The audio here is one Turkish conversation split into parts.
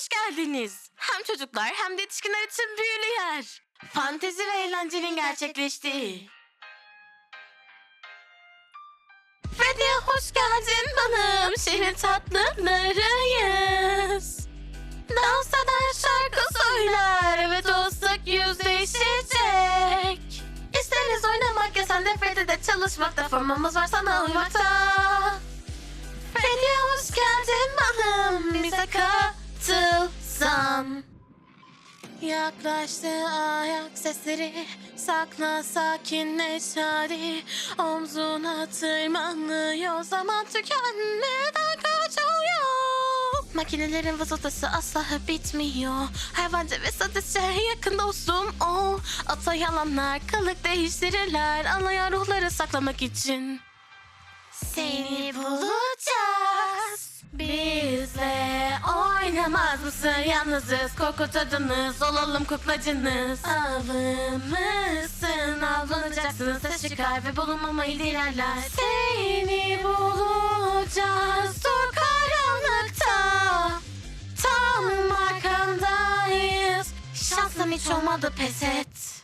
hoş geldiniz. Hem çocuklar hem de yetişkinler için büyülü yer. Fantezi ve eğlencenin gerçekleştiği. Freddy'ye hoş geldin balım. Şehrin tatlılarıyız. Dans eder şarkı söyler ve dostluk yüzleşecek. İsteriz oynamak ya sen de Freddy'de çalışmakta. Formamız var sana uymakta. Freddy'ye hoş geldin balım. Bize katılsan. Yaklaştı ayak sesleri Sakla sakinleş hadi Omzuna tırmanıyor Zaman tükenmeden kaçıyor Makinelerin vızıltısı asla bitmiyor. Hayvanca ve sadece yakın dostum o. Ata yalanlar kılık değiştirirler. Anlayan ruhları saklamak için seni bulacağız. Bizle oynamaz mısın? Yalnızız korkutadınız. Olalım kuklacınız. Avımızsın. Avlanacaksın. Ses çıkar ve bulunmamayı dilerler. Seni bulacağız. Dur karanlıkta. Tam arkandayız. Şansım hiç olmadı pes et.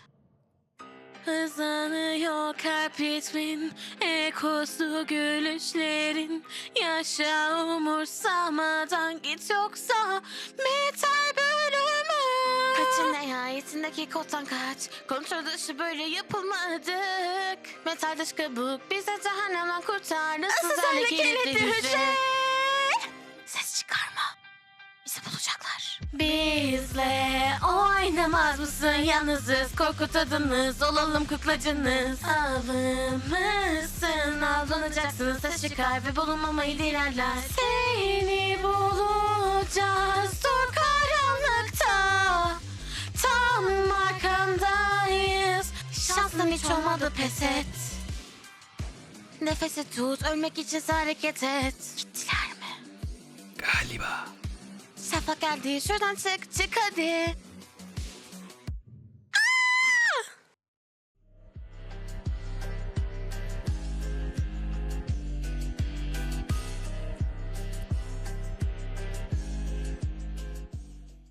Hızlanıyor kalp ritmin Ekosu gülüşlerin. Yaşa umursamadan git yoksa Metal bölümü. Kaçın nihayetindeki koddan kaç? Kontrol dışı böyle yapılmadık. Metal dış kabuk bize cehennemden kurtar Issız hale kilitli hücre. Ses çıkarma. Bizi bulacaklar. Bizle oynamaz mısın? Yalnızız korkutadınız. Olalım kuklacınız. Avımızsın. Avlanacaksın. Ses çıkar ve bulunmamayı dilerler. Seni bulacağız. Dur karanlıkta. Tam arkandayız. Şansın hiç olmadı pes et. Nefesi tut. Ölmek için hareket et. Gittiler mi? Galiba. Şafak geldi şuradan çık çık hadi